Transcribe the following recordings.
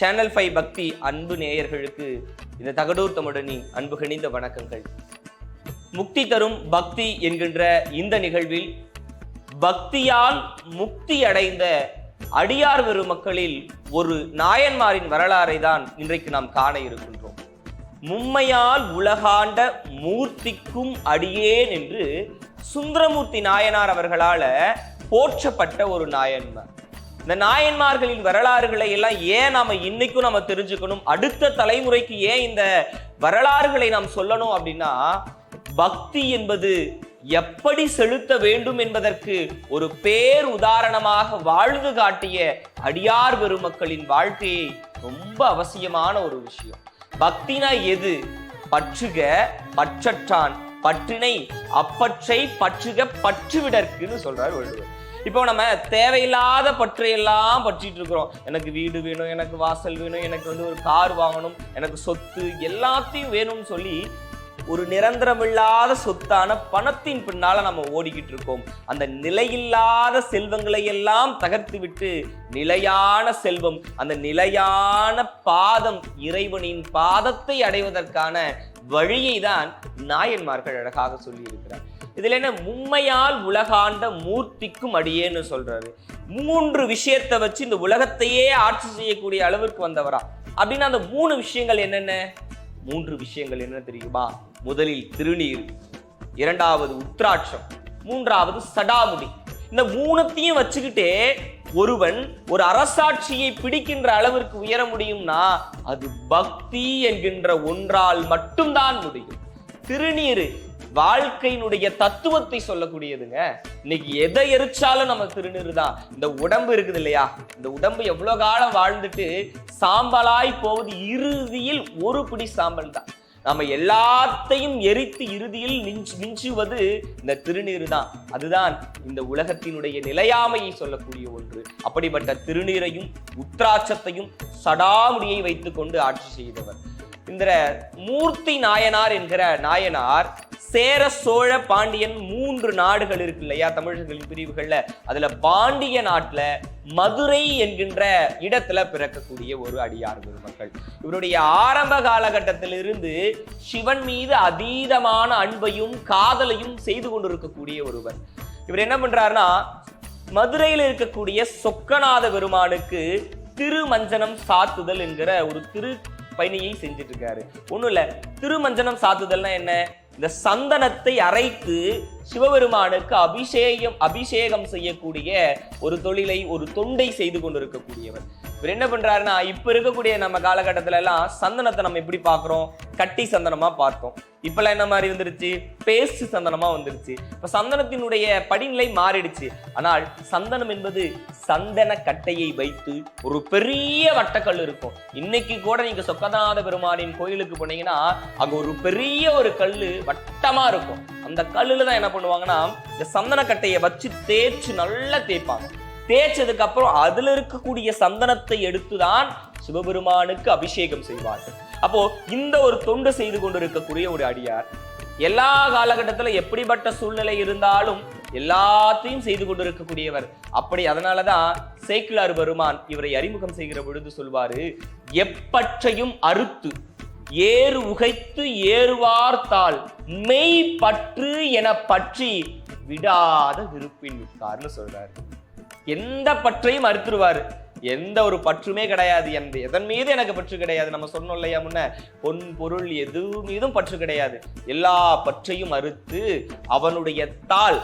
Channel five பக்தி அன்பு நேயர்களுக்கு இந்த தகடூர் தமிழனி அன்பு கணிந்த வணக்கங்கள். முக்தி தரும் பக்தி என்கின்ற இந்த நிகழ்வில் பக்தியால் முக்தி அடைந்த அடியார் பெருமக்களில் ஒரு நாயன்மாரின் வரலாறை தான் இன்றைக்கு நாம் காண இருக்கின்றோம். மும்மையால் உலகாண்ட மூர்த்திக்கும் அடியேன் என்று சுந்தரமூர்த்தி நாயனார் அவர்களால போற்றப்பட்ட ஒரு நாயன்மார். இந்த நாயன்மார்களின் வரலாறுகளை எல்லாம் ஏன் நாம இன்னைக்கும் நம்ம தெரிஞ்சுக்கணும்? அடுத்த தலைமுறைக்கு ஏன் இந்த வரலாறுகளை நாம் சொல்லணும் அப்படின்னா பக்தி என்பது எப்படி செலுத்த வேண்டும் என்பதற்கு ஒரு பேர் உதாரணமாக வாழ்ந்து காட்டிய அடியார் பெருமக்களின் வாழ்க்கையை ரொம்ப அவசியமான ஒரு விஷயம். பக்தினா எது? பற்றுக பற்றற்றான். பற்றினை அப்பற்றை பற்றுக பற்றுவிடற்குன்னு சொல்றார் வள்ளுவர். இப்போ நம்ம தேவையில்லாத பற்றையெல்லாம் பற்றிட்டு இருக்கிறோம். எனக்கு வீடு வேணும் எனக்கு வாசல் வேணும் எனக்கு வந்து ஒரு கார் வாங்கணும் எனக்கு சொத்து எல்லாத்தையும் வேணும்னு சொல்லி ஒரு நிரந்தரமில்லாத சொத்தான பணத்தின் பின்னால நம்ம ஓடிக்கிட்டு இருக்கோம். அந்த நிலையில்லாத செல்வங்களை எல்லாம் தகர்த்து விட்டு நிலையான செல்வம் அந்த நிலையான பாதம் இறைவனின் பாதத்தை அடைவதற்கான வழியை தான் நாயன்மார்கள் அழகாக சொல்லி இருக்கிறார் இதுல என்ன? உண்மையால் உலகாண்ட மூர்த்திக்கும் அடியேன்னு சொல்றாரு. மூன்று விஷயத்தை வச்சு இந்த உலகத்தையே ஆட்சி செய்யக்கூடிய அளவிற்கு வந்தவரா? அப்படின்னா அந்த மூணு விஷயங்கள் என்னென்ன? மூன்று விஷயங்கள் என்ன தெரியுமா? முதலில் திருநீர் இரண்டாவது உத்ராட்சம் மூன்றாவது சடாமுடி இந்த மூணத்தையும் வச்சுக்கிட்டே ஒருவன் ஒரு அரசாட்சியை பிடிக்கின்ற அளவிற்கு உயர முடியும்னா அது பக்தி என்கின்ற ஒன்றால் மட்டும்தான் முடியும். திருநீரு வாழ்க்கையினுடைய தத்துவத்தை சொல்லக்கூடியதுங்க. இன்னைக்கு எதை எரிச்சாலும் நம்ம திருநீர் தான். இந்த உடம்பு இருக்குது இல்லையா? இந்த உடம்பு எவ்வளவு காலம் வாழ்ந்துட்டு சாம்பலாய் போவது இறுதியில் ஒரு பிடி சாம்பல் தான். நம்ம எல்லாத்தையும் எரித்து இறுதியில் மிஞ்சி மிஞ்சுவது இந்த திருநீர் தான். அதுதான் இந்த உலகத்தினுடைய நிலையாமையை சொல்லக்கூடிய ஒன்று. அப்படிப்பட்ட திருநீரையும் உத்ராட்சத்தையும் சடாமுடியை வைத்துக்கொண்டு ஆட்சி செய்தவர். இந்த மூர்த்தி நாயனார் என்கிற நாயனார் சேர சோழ பாண்டியன் மூன்று நாடுகள் இருக்கு இல்லையா தமிழர்களின் பிரிவுகள்ல? அதுல பாண்டிய நாட்டுல மதுரை என்கின்ற இடத்துல பிறக்கக்கூடிய ஒரு அடியார் பெருமக்கள். இவருடைய ஆரம்ப காலகட்டத்திலிருந்து சிவன் மீது அதீதமான அன்பையும் காதலையும் செய்து கொண்டிருக்கக்கூடிய ஒருவர். இவர் என்ன பண்றாருன்னா மதுரையில் இருக்கக்கூடிய சொக்கநாத பெருமானுக்கு திருமஞ்சனம் சாத்துதல் என்கிற ஒரு திரு பயணியை செஞ்சுட்டு இருக்காரு. ஒண்ணும் இல்ல திருமஞ்சனம் சாத்துதல்னா என்ன? இந்த சந்தனத்தை அரைத்து சிவபெருமானுக்கு அபிஷேகம் அபிஷேகம் செய்யக்கூடிய ஒரு தொழிலை ஒரு தொண்டை செய்து கொண்டிருக்கக்கூடியவர். இவர் என்ன பண்றாருன்னா இப்ப இருக்கக்கூடிய நம்ம காலகட்டத்துல எல்லாம் சந்தனத்தை நம்ம எப்படி பார்க்குறோம்? கட்டி சந்தனமா பார்த்தோம். இப்பெல்லாம் என்ன மாதிரி வந்துருச்சு பேஸ்ட் சந்தனமா வந்துருச்சு. இப்ப சந்தனத்தினுடைய படிநிலை மாறிடுச்சு. ஆனால் சந்தனம் என்பது சந்தன கட்டையை வைத்து ஒரு பெரிய வட்டக்கல் இருக்கும். இன்னைக்கு கூட நீங்க சொக்கநாத பெருமானின் கோயிலுக்கு போனீங்கன்னா அங்க ஒரு பெரிய ஒரு கல்லு வட்டமா இருக்கும். அந்த கல்லுல தான் என்ன பண்ணுவாங்கன்னா இந்த சந்தன கட்டையை வச்சு தேய்ச்சு நல்லா தேய்ப்பாங்க. தேய்ச்சதுக்கு அப்புறம் அதுல இருக்கக்கூடிய சந்தனத்தை எடுத்துதான் சிவபெருமானுக்கு அபிஷேகம் செய்வார்கள் அப்போ இந்த ஒரு தொண்டு செய்து கொண்டிருக்கக்கூடிய ஒரு அடியார் எல்லா காலகட்டத்துல எப்படிப்பட்ட சூழ்நிலை இருந்தாலும் எல்லாத்தையும் செய்து கொண்டிருக்கக்கூடியவர். அப்படி அதனாலதான் சேக்கிலார் பெருமான் இவரை அறிமுகம் செய்கிற பொழுது சொல்வாரு எப்பற்றையும் அறுத்து ஏறு உகைத்து ஏறுவார்த்தால் மெய் பற்று என பற்றி விடாத விருப்பின் மிக்கார்னு சொல்றாரு. எந்த பற்றையும் அறுத்துருவாரு. எந்த ஒரு பற்றுமே கிடையாது எந்த எதன் மீது எனக்கு பற்று கிடையாது. நம்ம சொன்னோம் இல்லையா முன்ன? பொன் பொருள் எது மீதும் பற்று கிடையாது. எல்லா பற்றையும் அறுத்து அவனுடைய தாள்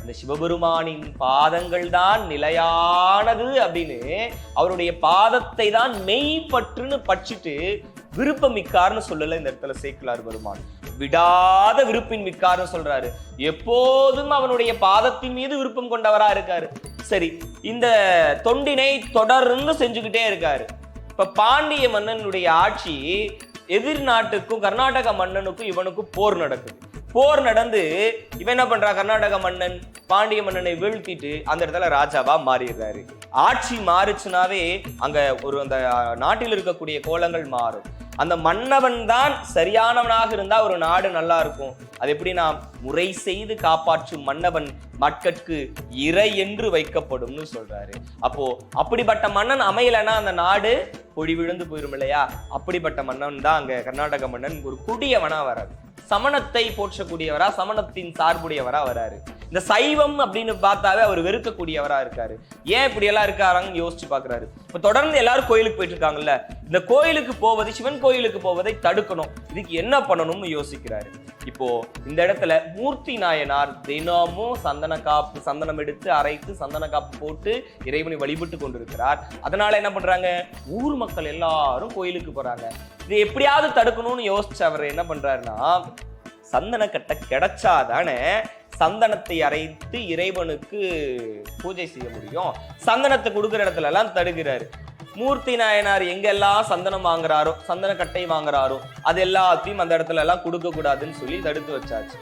அந்த சிவபெருமானின் பாதங்கள் தான் நிலையானது அப்படின்னு அவருடைய பாதத்தை தான் மெய் பற்றுன்னு பற்றிட்டு விருப்பம் சொல்லல இந்த இடத்துல சேர்க்கலார் பெருமான் விடாத விருப்பின் மிக்கார்னு சொல்றாரு. எப்போதும் அவனுடைய பாதத்தின் மீது விருப்பம் கொண்டவரா இருக்காரு. சரி இந்த தொண்டினை தொடர்ந்து செஞ்சுக்கிட்டே இருக்காரு. இப்ப பாண்டிய மன்னனுடைய ஆட்சி எதிர் நாட்டுக்கும் கர்நாடக மன்னனுக்கும் இவனுக்கும் போர் நடக்குது. போர் நடந்து இவன் என்ன பண்றா? கர்நாடக மன்னன் பாண்டிய மன்னனை வீழ்த்திட்டு அந்த இடத்துல ராஜாவா மாறிடுறாரு. ஆட்சி மாறுச்சுனாவே அங்க ஒரு அந்த நாட்டில் இருக்கக்கூடிய கோலங்கள் மாறும். அந்த மன்னவன் தான் சரியானவனாக இருந்தால் ஒரு நாடு நல்லா இருக்கும். அது எப்படி நாம் முறை செய்து காப்பாற்றும் மன்னவன் மக்கட்கு இறை என்று வைக்கப்படும்னு சொல்றாரு. அப்போ அப்படிப்பட்ட மன்னன் அமையலைன்னா அந்த நாடு பொடி விழுந்து போயிரும் இல்லையா அப்படிப்பட்ட மன்னன் தான் அங்க கர்நாடக மன்னன் ஒரு குடியவனா வராது சமணத்தை போற்றக்கூடியவரா சமணத்தின் சார்புடையவரா வராரு. இந்த சைவம் அப்படின்னு பார்த்தாவே அவர் வெறுக்கக்கூடியவரா இருக்காரு. ஏன் இப்படி எல்லாம் இருக்காராங்கன்னு யோசிச்சு பாக்குறாரு இப்ப தொடர்ந்து எல்லாரும் கோயிலுக்கு போயிட்டு இருக்காங்கல்ல இந்த கோயிலுக்கு போவது சிவன் கோயிலுக்கு போவதை தடுக்கணும். இதுக்கு என்ன பண்ணணும்னு யோசிக்கிறாரு. இப்போ இந்த இடத்துல மூர்த்தி நாயனார் தினமும் சந்தன காப்பு சந்தனம் எடுத்து அரைத்து சந்தன காப்பு போட்டு இறைவனை வழிபட்டு கொண்டிருக்கிறார். அதனால என்ன பண்றாங்க? ஊர் மக்கள் எல்லாரும் கோயிலுக்கு போறாங்க. இது எப்படியாவது தடுக்கணும்னு யோசிச்சு அவர் என்ன பண்றாருன்னா சந்தனக்கட்டை கிடைச்சாதானே சந்தனத்தை அரைத்து இறைவனுக்கு பூஜை செய்ய முடியும். சந்தனத்தை கொடுக்குற இடத்துல எல்லாம் தடுக்கிறாரு. மூர்த்தி நாயனார் எங்கெல்லாம் சந்தனம் வாங்குறாரோ சந்தன கட்டை வாங்குறாரோ அது எல்லாத்தையும் அந்த இடத்துல எல்லாம் கொடுக்க கூடாதுன்னு சொல்லி தடுத்து வச்சாச்சு.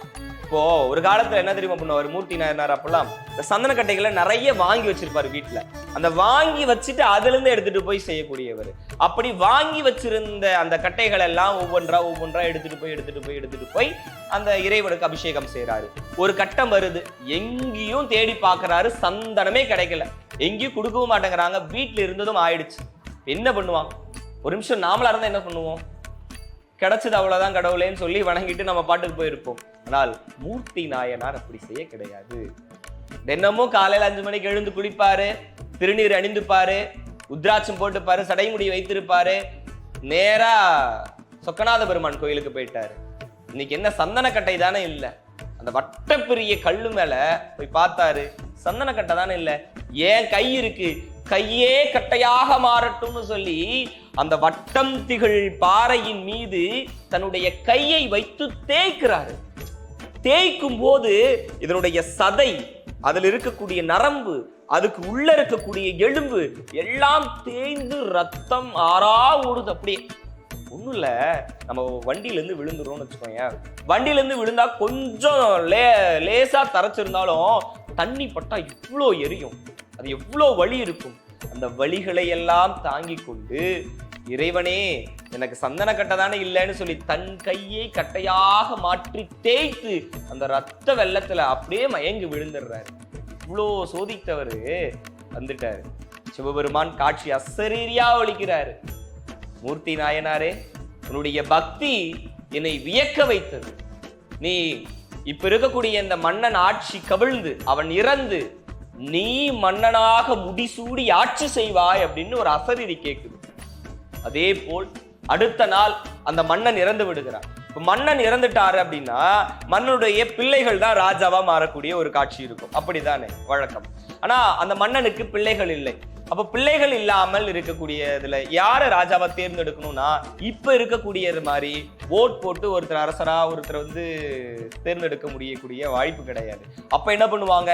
இப்போ ஒரு காலத்துல என்ன தெரியுமா பண்ணுவார்? மூர்த்தி நாயனார் அப்பெல்லாம் இந்த சந்தனக்கட்டைகளை நிறைய வாங்கி வச்சிருப்பாரு வீட்டுல அந்த வாங்கி வச்சுட்டு அதுல இருந்து எடுத்துட்டு போய் செய்யக்கூடியவர். அப்படி வாங்கி வச்சிருந்த அந்த கட்டைகள் எல்லாம் ஒவ்வொன்றா ஒவ்வொன்றா எடுத்துட்டு போய் எடுத்துட்டு போய் எடுத்துட்டு போய் அந்த இறைவனுக்கு அபிஷேகம் செய்யறாரு ஒரு கட்டம் வருது. எங்கேயும் தேடி பார்க்கறாரு. சந்தனமே கிடைக்கல. எங்கேயும் கொடுக்கவும் மாட்டேங்கிறாங்க. வீட்டுல இருந்ததும் ஆயிடுச்சு. என்ன பண்ணுவான்? ஒரு நிமிஷம் நாமளா இருந்தா என்ன பண்ணுவோம்? கிடைச்சது அவ்வளவுதான் கடவுளேன்னு சொல்லி வணங்கிட்டு நம்ம பாட்டுக்கு போயிருப்போம். ஆனால் மூர்த்தி நாயனார் அப்படி செய்ய கிடையாது. தினமும் காலையில அஞ்சு மணிக்கு எழுந்து குளிப்பாரு திருநீர் அணிந்துப்பாரு உத்ராட்சம் போட்டுப்பாரு சடைமுடி வைத்திருப்பாரு. நேரா சொக்கநாத பெருமான் கோயிலுக்கு போயிட்டாரு. இன்னைக்கு என்ன சந்தனக்கட்டை தானே இல்ல. அந்த வட்டப்பெரிய கல்லு மேல போய் பார்த்தாரு. சந்தனக்கட்டை தானே இல்ல. ஏன் கை இருக்கு? கையே கட்டையாக மாறட்டும்னு சொல்லி அந்த வட்டம் திகழ் பாறையின் மீது தன்னுடைய கையை வைத்து தேய்க்கிறாரு. தேய்க்கும் போது இதனுடைய சதை அதில் இருக்கக்கூடிய நரம்பு அதுக்கு உள்ள இருக்கக்கூடிய எலும்பு எல்லாம் தேய்ந்து ரத்தம் ஆறா ஓடுது அப்படியே. ஒண்ணும் இல்ல நம்ம வண்டியில இருந்து விழுந்துரும்னு வச்சுக்கோங்க வண்டியில இருந்து விழுந்தா கொஞ்சம் லே லேசா தரைச்சிருந்தாலும் தண்ணி பட்டா இவ்வளோ எரியும். அது எவ்வளோ வலி இருக்கும். அந்த வலிகளை எல்லாம் தாங்கி கொண்டு இறைவனே எனக்கு சந்தன கட்டை தானே இல்லைன்னு சொல்லி தன் கையை கட்டையாக மாற்றி தேய்த்து அந்த ரத்த வெள்ளத்துல அப்படியே மயங்கி விழுந்துடுறாரு. இவ்வளோ சோதித்தவரு வந்துட்டாரு. சிவபெருமான் காட்சி அசரீரியா ஒழிக்கிறாரு மூர்த்தி நாயனாரே உன்னுடைய பக்தி என்னை வியக்க வைத்தது. நீ இப்ப இருக்கக்கூடிய இந்த மன்னன் ஆட்சி கவிழ்ந்து அவன் இறந்து நீ மன்னனாக முடிசூடி ஆட்சி செய்வாய் அப்படின்னு ஒரு அசரீரி கேட்குது அதே போல் அடுத்த நாள் அந்த மன்னன் இறந்து விடுகிறான். இப்போ மன்னன் இறந்துட்டாரு அப்படின்னா மன்னனுடைய பிள்ளைகள் தான் ராஜாவா மாறக்கூடிய ஒரு காட்சி இருக்கும். அப்படிதானே வழக்கம். ஆனா அந்த மன்னனுக்கு பிள்ளைகள் இல்லை. அப்ப பிள்ளைகள் இல்லாமல் இருக்கக்கூடிய இதுல யார ராஜாவா தேர்ந்தெடுக்கணும்னா இப்ப இருக்கக்கூடியது மாதிரி ஓட் போட்டு ஒருத்தர் அரசரா ஒருத்தர் வந்து தேர்ந்தெடுக்க முடியக்கூடிய வாய்ப்பு கிடையாது. அப்ப என்ன பண்ணுவாங்க?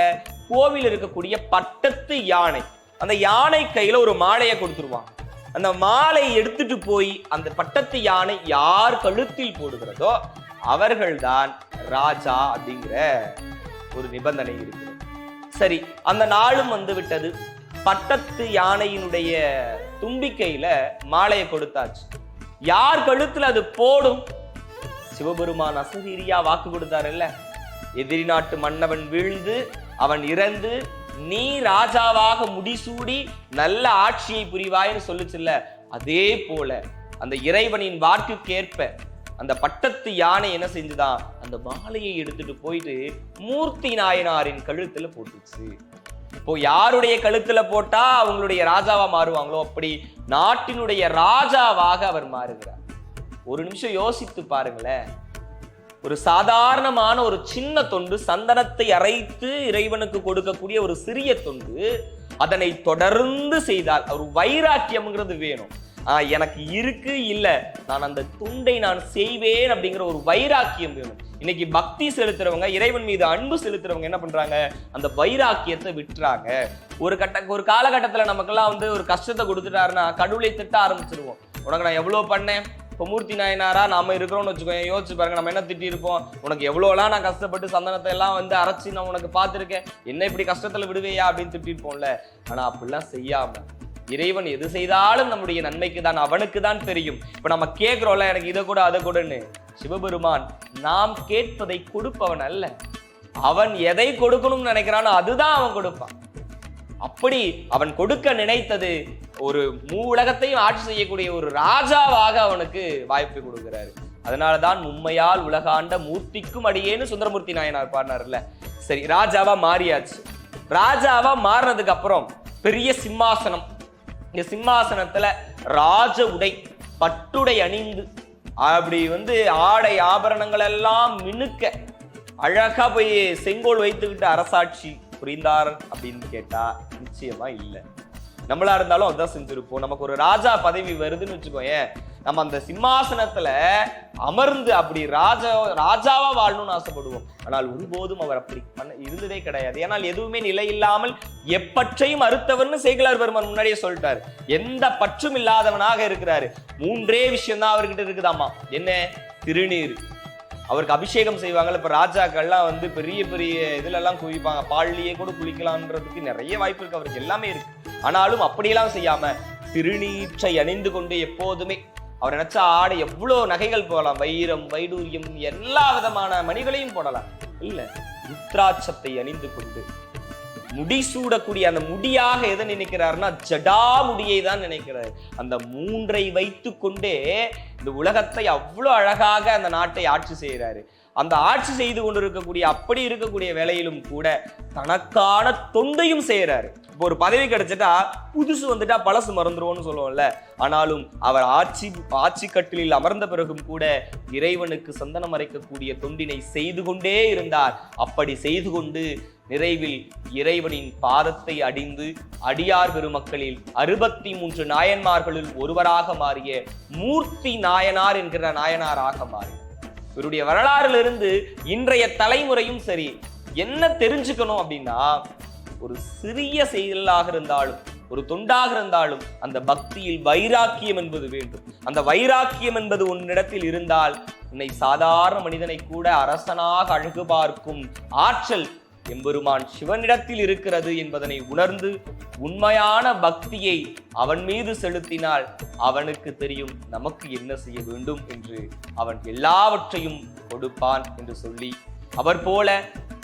கோவில் இருக்கக்கூடிய பட்டத்து யானை. அந்த யானை கையில ஒரு மாலையை கொடுத்துருவாங்க அந்த மாலை எடுத்துட்டு போய் அந்த பட்டத்து யானை யார் கழுத்தில் போடுகிறதோ அவர்கள்தான் ராஜா அப்படிங்கிற ஒரு நிபந்தனை இருக்கு சரி அந்த நாளும் வந்து விட்டது. பட்டத்து யானையினுடைய தும்பிக்கையில மாலையை கொடுத்தாச்சு. யார் கழுத்துல அது போடும்? சிவபெருமான் அசதீரியா வாக்கு கொடுத்தாருல்ல எதிரி நாட்டு மன்னவன் வீழ்ந்து அவன் இறந்து நீ ராஜாவாக முடிசூடி நல்ல ஆட்சியை புரிவாய்னு சொல்லுச்சுல்ல? அதே போல அந்த இறைவனின் வாக்குக்கேற்ப அந்த பட்டத்து யானை என்ன செஞ்சுதான் அந்த மாலையை எடுத்துட்டு போயிட்டு மூர்த்தி நாயனாரின் கழுத்துல போட்டுச்சு. இப்போ யாருடைய கழுத்துல போட்டா அவங்களுடைய ராஜாவா மாறுவாங்களோ? அப்படி நாட்டினுடைய ராஜாவாக அவர் மாறுகிறார். ஒரு நிமிஷம் யோசித்து பாருங்களேன். ஒரு சாதாரணமான ஒரு சின்ன தொண்டு சந்தனத்தை அரைத்து இறைவனுக்கு கொடுக்கக்கூடிய ஒரு சிறிய தொண்டு அதனை தொடர்ந்து செய்தால் ஒரு வைராக்கியம்ங்கிறது வேணும். ஆஹ் எனக்கு இருக்கு இல்ல நான் அந்த துண்டை நான் செய்வேன் அப்படிங்கிற ஒரு வைராக்கியம் வேணும். இன்னைக்கு பக்தி செலுத்துறவங்க இறைவன் மீது அன்பு செலுத்துறவங்க என்ன பண்றாங்க? அந்த வைராக்கியத்தை விட்டுறாங்க. ஒரு கட்ட ஒரு காலகட்டத்துல நமக்கெல்லாம் வந்து ஒரு கஷ்டத்தை கொடுத்துட்டாருன்னா கடவுளை திட்ட ஆரம்பிச்சிருவோம். உனக்கு நான் எவ்வளவு பண்ணேன்? இப்போ மூர்த்தி நாயனாரா நாம இருக்கிறோம்னு வச்சுக்கோங்க யோசிச்சு பாருங்க நம்ம என்ன திட்டி இருப்போம்? உனக்கு எவ்வளோலாம் நான் கஷ்டப்பட்டு சந்தனத்தை எல்லாம் வந்து அரைச்சி நான் உனக்கு பார்த்துருக்கேன். என்ன இப்படி கஷ்டத்துல விடுவேயா அப்படின்னு திட்டிருப்போம்ல ஆனால் அப்படிலாம் செய்யாம இறைவன் எது செய்தாலும் நம்முடைய நன்மைக்கு தான் அவனுக்கு தான் தெரியும். இப்ப நம்ம கேட்குறோம்ல எனக்கு இதை கூட அதை கூடன்னு. சிவபெருமான் நாம் கேட்பதை கொடுப்பவன் அல்ல. அவன் எதை கொடுக்கணும்னு நினைக்கிறானோ அதுதான் அவன் கொடுப்பான். அப்படி அவன் கொடுக்க நினைத்தது ஒரு மூ உலகத்தையும் ஆட்சி செய்யக்கூடிய ஒரு ராஜாவாக அவனுக்கு வாய்ப்பு கொடுக்கிறாரு. அதனாலதான் உண்மையால் உலகாண்ட மூர்த்திக்கும் அடியேன்னு சுந்தரமூர்த்தி நாயனார் பாடினார்ல. சரி ராஜாவா மாறியாச்சு. ராஜாவா மாறினதுக்கு அப்புறம் பெரிய சிம்மாசனம். இந்த சிம்மாசனத்துல ராஜ உடை பட்டுடை அணிந்து அப்படி வந்து ஆடை ஆபரணங்கள் எல்லாம் மினுக்க அழகா போய் செங்கோல் வைத்துக்கிட்டு அரசாட்சி புரிந்தார் அப்படின்னு கேட்டா நிச்சயமா இல்லை. நம்மளா இருந்தாலும் அதான் செஞ்சிருப்போம். நமக்கு ஒரு ராஜா பதவி வருதுன்னு வச்சுக்கோயேன் நம்ம அந்த சிம்மாசனத்துல அமர்ந்து அப்படி ராஜா ராஜாவா வாழணும்னு ஆசைப்படுவோம். ஆனால் ஒருபோதும் அவர் அப்படி பண்ண இருந்ததே கிடையாது. ஏன்னால் எதுவுமே நிலை இல்லாமல் எப்பற்றையும் அறுத்தவர்னு சேகலார் பெருமன் முன்னாடியே சொல்லிட்டாரு. எந்த பற்றும் இல்லாதவனாக இருக்கிறாரு. மூன்றே விஷயம் தான் அவர்கிட்ட இருக்குதாமா என்ன? திருநீர். அவருக்கு அபிஷேகம் செய்வாங்கல்ல. இப்ப ராஜாக்கள்லாம் வந்து பெரிய பெரிய இதுல எல்லாம் குவிப்பாங்க. பால்லையே கூட குளிக்கலாம்ன்றதுக்கு நிறைய வாய்ப்பு இருக்கு. அவருக்கு எல்லாமே இருக்கு. ஆனாலும் அப்படியெல்லாம் செய்யாம திருநீற்றை அணிந்து கொண்டு எப்போதுமே அவர் நினைச்ச ஆடை எவ்வளோ நகைகள் போடலாம். வைரம் வைடூரியம் எல்லா விதமான மணிகளையும் போடலாம். இல்ல ருத்ராட்சத்தை அணிந்து கொண்டு முடி சூடக்கூடிய அந்த முடியாக எதை நினைக்கிறாருன்னா ஜடா முடியை தான் நினைக்கிறார். அந்த மூன்றை வைத்து கொண்டே இந்த உலகத்தை அவ்வளோ அழகாக அந்த நாட்டை ஆட்சி செய்கிறாரு. அந்த ஆட்சி செய்து கொண்டிருக்கக்கூடிய அப்படி இருக்கக்கூடிய வேலையிலும் கூட தனக்கான தொண்டையும் செய்கிறாரு. இப்போ ஒரு பதவி கிடைச்சிட்டா புதுசு வந்துட்டா பழசு மறந்துருவோம்னு சொல்லுவோம்ல. ஆனாலும் அவர் ஆட்சி ஆட்சி கட்டிலில் அமர்ந்த பிறகும் கூட இறைவனுக்கு சந்தனம் அரைக்கக்கூடிய தொண்டினை செய்து கொண்டே இருந்தார். அப்படி செய்து கொண்டு நிறைவில் இறைவனின் பாதத்தை அடிந்து அடியார் பெருமக்களில் அறுபத்தி மூன்று நாயன்மார்களில் ஒருவராக மாறிய மூர்த்தி நாயனார் என்கிற நாயனாராக மாறி. இவருடைய வரலாறிலிருந்து இன்றைய தலைமுறையும் சரி என்ன தெரிஞ்சுக்கணும் அப்படின்னா ஒரு சிறிய செயலாக இருந்தாலும் ஒரு தொண்டாக இருந்தாலும் அந்த பக்தியில் வைராக்கியம் என்பது வேண்டும். அந்த வைராக்கியம் என்பது உன்னிடத்தில் இருந்தால் உன்னை சாதாரண மனிதனை கூட அரசனாக அழகு பார்க்கும் ஆற்றல் எம்பெருமான் சிவனிடத்தில் இருக்கிறது என்பதனை உணர்ந்து உண்மையான பக்தியை அவன் மீது செலுத்தினால் அவனுக்கு தெரியும் நமக்கு என்ன செய்ய வேண்டும் என்று அவன் எல்லாவற்றையும் கொடுப்பான் என்று சொல்லி அவர் போல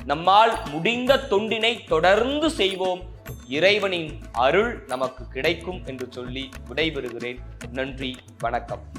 நம்மால் முடிந்த தொண்டினை தொடர்ந்து செய்வோம். இறைவனின் அருள் நமக்கு கிடைக்கும் என்று சொல்லி விடைபெறுகிறேன். நன்றி வணக்கம்.